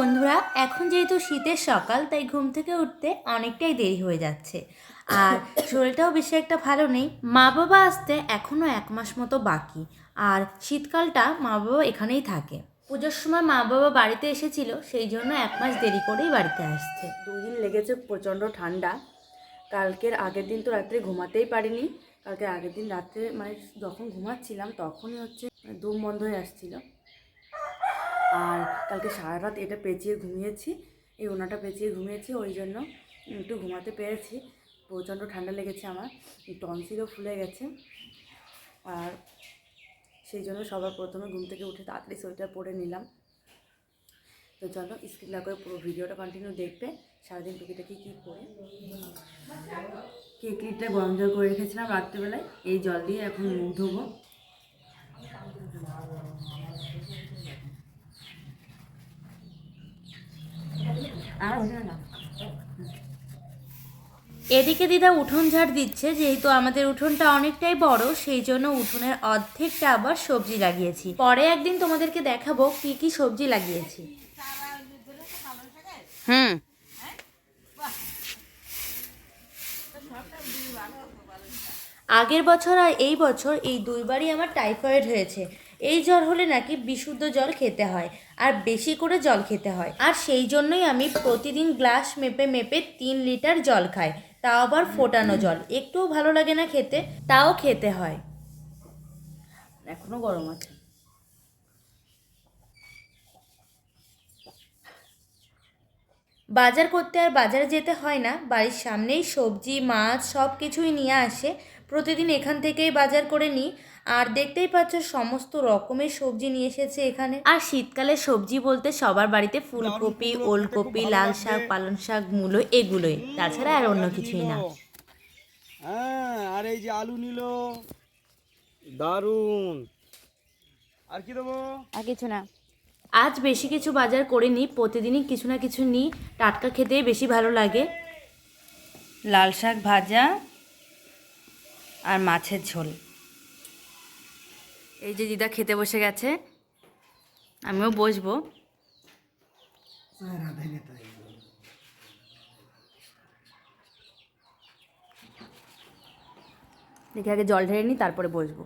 বন্ধুরা, এখন যেহেতু শীতের সকাল, তাই ঘুম থেকে উঠতে অনেকটাই দেরি হয়ে যাচ্ছে। আর শরীরটাও বেশি একটা ভালো নেই। মা বাবা আসতে এখনও এক মাস মতো বাকি। আর শীতকালটা মা বাবা এখানেই থাকে। পুজোর সময় মা বাবা বাড়িতে এসেছিল, সেই জন্য এক মাস দেরি করেই বাড়িতে আসছে। দুদিন লেগেছে প্রচণ্ড ঠান্ডা। কালকের আগের দিন তো রাত্রে ঘুমাতেই পারিনি। কালকে আগের দিন রাত্রে মানে যখন ঘুমাচ্ছিলাম, তখনই হচ্ছে মানে দম বন্ধ হয়ে আসছিল। আর কালকে সারা রাত এটা পেঁচিয়ে ঘুমিয়েছি, এই ওনাটা পেঁচিয়ে ঘুমিয়েছি, ওই জন্য একটু ঘুমাতে পেরেছি। প্রচণ্ড ঠান্ডা লেগেছে আমার, টনসিলও ফুলে গেছে। আর সেই জন্য সবার প্রথমে ঘুম থেকে উঠে তাড়াতাড়ি সোয়েটার পরে নিলাম। তো চলো স্ক্রিন না করে পুরো ভিডিওটা কন্টিনিউ দেখবে, সারাদিন টুকিটাকি কী করে। কেক গরম জল করে রেখেছিলাম রাত্রেবেলায়, এই জল দিয়ে এখন মুখ ধোবো আর ওঠে না এদিকে দিদা উঠোন ঝাড় দিচ্ছে, যেহেতু আমাদের উঠোনটা অনেকটাই বড়, সেই জন্য উঠোনের অর্ধেকটা আবার সবজি লাগিয়েছি। পরে একদিন তোমাদেরকে দেখাবো কি কি সবজি লাগিয়েছি। হুম। আগের বছর আর এই বছর এই দুইবারই আমার টাইফয়েড হয়েছে। এই জ্বর হলে নাকি বিশুদ্ধ জল খেতে হয়, আর বেশি করে জল খেতে হয়। আর সেই জন্যই আমি প্রতিদিন গ্লাস মেপে মেপে তিন লিটার জল খাই, তাও আবার ফোটানো জল। একটুও ভালো লাগে না খেতে, তাও খেতে হয়। এখনও গরম আছে। বাজার করতে আর বাজারে যেতে হয় না। বাড়ির সামনেই সবজি মাছ সব কিছুই নিয়ে আসে। প্রতিদিন এখান থেকেই বাজার করে নিই। আর দেখতেই পাচ্ছ সমস্ত রকমের সবজি নিয়ে এসেছে এখানে। আর শীতকালে সবজি বলতে সবার বাড়িতে ফুলকপি ওলকপি লাল শাক পালং শাক মূলো এগুলোই। তাছাড়া আর অন্য কিছুই না। হ্যাঁ আর এই যে আলু নিল। দারুণ আর কি দেবো? আর কিছু না। আজ বেশি কিছু বাজার করে নিই প্রতিদিনই কিছু না কিছু নিই। টাটকা খেতেই বেশি ভালো লাগে। লাল শাক ভাজা আর মাছের ঝোল। এই যে দিদা খেতে বসে গেছে আমিও বসবো। দেখি আগে জল ঢেলে নিই তারপরে বসবো।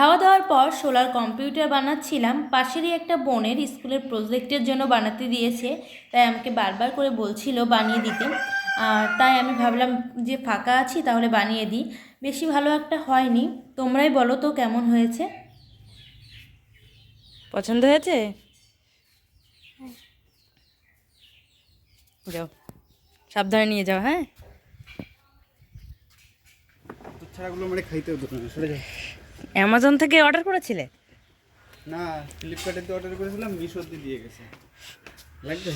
খাওয়া দাওয়ার পর সোলার কম্পিউটার বানাচ্ছিলাম। পাশেরই একটা বোনের স্কুলের প্রজেক্টের জন্য বানাতে দিয়েছে। তাই আমাকে বারবার করে বলছিল বানিয়ে দিতে। আর তাই আমি ভাবলাম যে ফাঁকা আছি তাহলে বানিয়ে দিই। বেশি ভালো একটা হয়নি। তোমরাই বলো তো কেমন হয়েছে? পছন্দ হয়েছে? যাও। সাবধানে নিয়ে যাও হ্যাঁ? ছাড়াগুলো মানে খাইতে সরে যাও। অ্যামাজন থেকে অর্ডার করেছিলে? না ফ্লিপকার্টে তো অর্ডার করেছিলাম মিশোতে দিয়ে গেছে। লাগবে?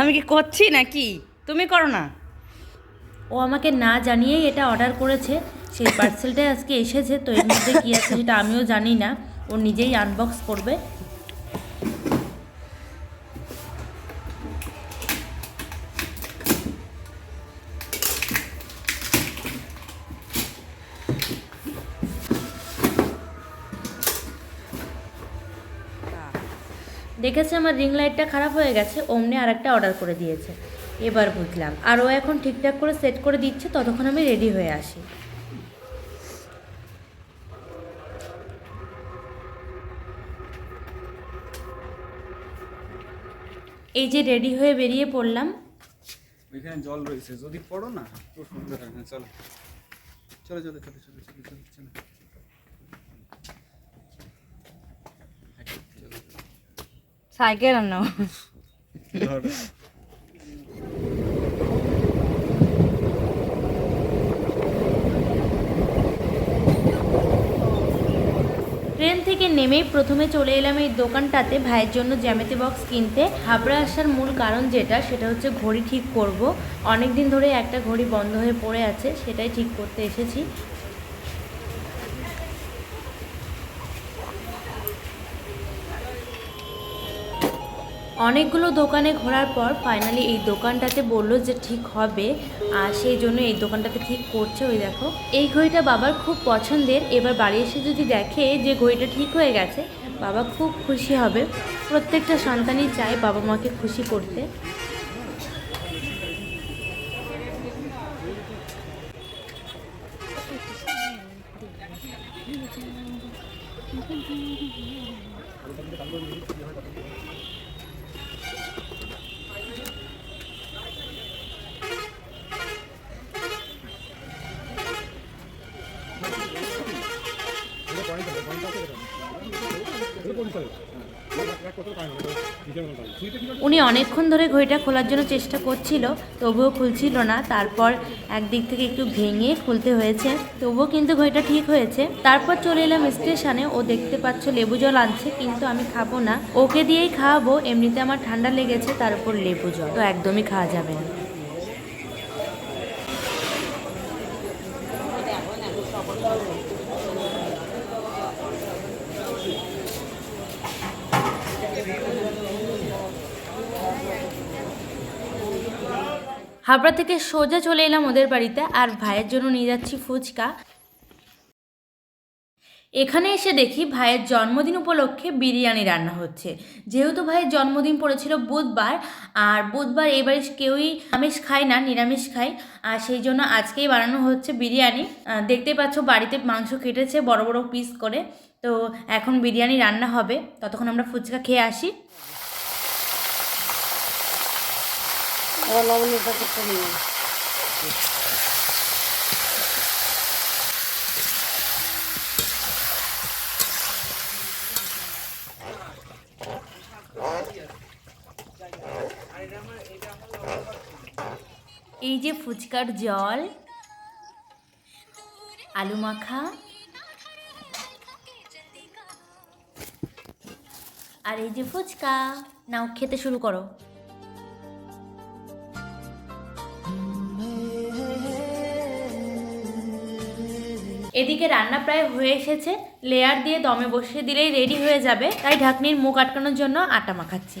আমি কি করছি নাকি? তুমি করো না। ও আমাকে না জানিয়েই এটা অর্ডার করেছে সেই পার্সেলটাই আজকে এসেছে তো এর মধ্যে কী আছে সেটা আমিও জানি না। ও নিজেই আনবক্স করবে। দেখেছে আমার রিং লাইটটা খারাপ হয়ে গেছে, অমনি আর একটা অর্ডার করে দিয়েছে। এবার বুঝলাম। আর ও এখন ঠিকঠাক করে সেট করে দিচ্ছে, ততক্ষণ আমি রেডি হয়ে আসি। এই যে রেডি হয়ে বেরিয়ে পড়লাম। জল রয়েছে। যদি পড়ো না না চলো চলো চলো চলো চলো চলো চলো। সাইকেল আনো। ট্রেন থেকে নেমেই প্রথমে চলে এলাম এই দোকানটাতে ভাইয়ের জন্য জ্যামিতি বক্স কিনতে। হাবড়া আসার মূল কারণ যেটা সেটা হচ্ছে ঘড়ি ঠিক করব। অনেক দিন ধরে একটা ঘড়ি বন্ধ হয়ে পড়ে আছে সেটাই ঠিক করতে এসেছি। অনেকগুলো দোকানে ঘোরার পর ফাইনালি এই দোকানটাতে বলল যে ঠিক হবে, আর সেই জন্য এই দোকানটাতে ঠিক করছে ওই দেখো। এই ঘড়িটা বাবার খুব পছন্দের। এবার বাড়ি এসে যদি দেখে যে ঘড়িটা ঠিক হয়ে গেছে, বাবা খুব খুশি হবে। প্রত্যেকটা সন্তানই চায় বাবা মাকে খুশি করতে। উনি অনেকক্ষণ ধরে ঘড়িটা খোলার জন্য চেষ্টা করছিল, তবুও খুলছিল না। তারপর একদিক থেকে একটু ভেঙে খুলতে হয়েছে, তবুও কিন্তু ঘড়িটা ঠিক হয়েছে। তারপর চলে এলাম স্টেশনে, ও দেখতে পাচ্ছ লেবু জল আনছে, কিন্তু আমি খাব না। ওকে দিয়েই খাওয়াবো, এমনিতে আমার ঠান্ডা লেগেছে, তার উপর লেবু জল। তো একদমই খাওয়া যাবে না। হাবড়া থেকে সোজা চলে এলাম ওদের বাড়িতে আর ভাইয়ের জন্য নিয়ে যাচ্ছি ফুচকা। এখানে এসে দেখি ভাইয়ের জন্মদিন উপলক্ষে বিরিয়ানি রান্না হচ্ছে। যেহেতু ভাইয়ের জন্মদিন পড়েছিল বুধবার আর বুধবার এবারে কেউই আমিষ খায় না নিরামিষ খায়। আর সেই জন্য আজকেই বানানো হচ্ছে বিরিয়ানি। আহ, দেখতেই পাচ্ছ বাড়িতে মাংস কেটেছে বড় বড় পিস করে। তো এখন বিরিয়ানি রান্না হবে। ততক্ষণ আমরা ফুচকা খেয়ে আসি। এই যে ফুচকার জল আলু মাখা আর এই যে ফুচকা নাও খেতে শুরু করো। এদিকে রান্না প্রায় হয়ে এসেছে। লেয়ার দিয়ে দমে বসিয়ে দিলেই রেডি হয়ে যাবে। তাই ঢাকনির মুখ আটকানোর জন্য আটা মাখাচ্ছি।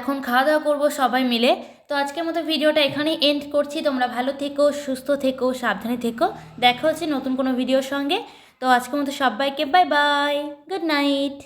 এখন খাওয়া দাওয়া করব সবাই মিলে। তো আজকের মতো ভিডিওটা এখানেই এন্ড করছি। তোমরা ভালো থেকো, সুস্থ থেকো, সাবধানে থেকো। দেখা হচ্ছে নতুন কোনো ভিডিওর সঙ্গে। তো আজকের মতো সবাইকে বাই বাই গুড নাইট